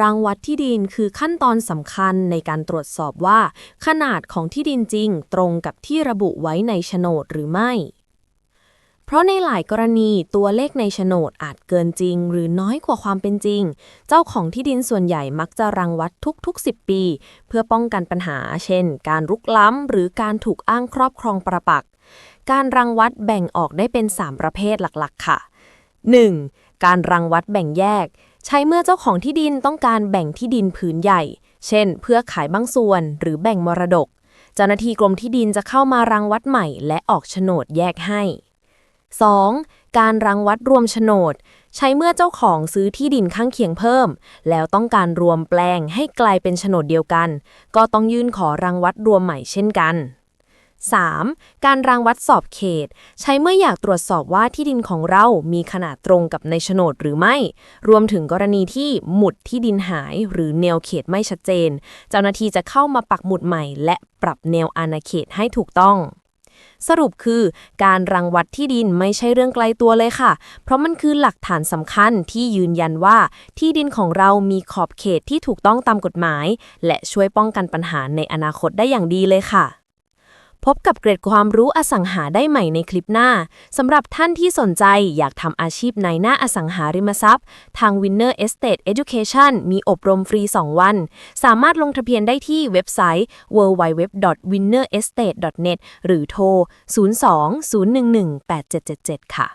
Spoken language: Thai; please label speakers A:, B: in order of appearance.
A: รางวัดที่ดินคือขั้นตอนสำคัญในการตรวจสอบว่า ขนาดของที่ดินจริงตรงกับที่ระบุไว้ในโฉนดหรือไม่ เพราะในหลายกรณีตัวเลขในโฉนดอาจเกินจริง หรือน้อยกว่าความเป็นจริง เจ้าของที่ดินส่วนใหญ่มักจะรังวัดทุกๆ 10 ปี เพื่อป้องกันปัญหา เช่น การรุกล้ำ หรือการถูกอ้างครอบครองประปัก การรังวัดแบ่งออกได้เป็น 3 ประเภทหลักๆ ค่ะ 1. การรังวัดแบ่งแยก ใช้เมื่อเจ้าของที่ดินต้องการแบ่งที่ดินผืนใหญ่ เช่น เพื่อขายบางส่วนหรือแบ่งมรดก เจ้าหน้าที่กรมที่ดินจะเข้ามารังวัดใหม่ และออกโฉนดแยกให้ 2. การรังวัดรวมโฉนด ใช้เมื่อเจ้าของซื้อที่ดินข้างเคียงเพิ่ม แล้วต้องการรวมแปลงให้กลายเป็นโฉนดเดียวกัน ก็ต้องยื่นขอรังวัดรวมใหม่เช่นกัน 3. การรังวัดสอบเขต ใช้เมื่ออยากตรวจสอบว่าที่ดินของเรามีขนาดตรงกับในโฉนดหรือไม่ รวมถึงกรณีที่หมุดที่ดินหายหรือแนวเขตไม่ชัดเจน เจ้าหน้าที่จะเข้ามาปักหมุดใหม่และปรับแนวอาณาเขตให้ถูกต้อง สรุปคือ การรังวัดที่ดินไม่ใช่เรื่องไกลตัวเลยค่ะ เพราะมันคือหลักฐานสำคัญที่ยืนยันว่า ที่ดินของเรามีขอบเขตที่ถูกต้องตามกฎหมาย และช่วยป้องกันปัญหาในอนาคตได้อย่างดีเลยค่ะ พบกับเกร็ดความรู้อสังหาได้ใหม่ในคลิปหน้าสำหรับท่านที่สนใจอยากทำอาชีพในหน้าอสังหาริมทรัพย์ ทาง Winner Estate Education มีอบรมฟรี 2 วัน สามารถลงทะเบียนได้ที่เว็บไซต์ www.winnerestate.net หรือโทร 02 011 8777 ค่ะ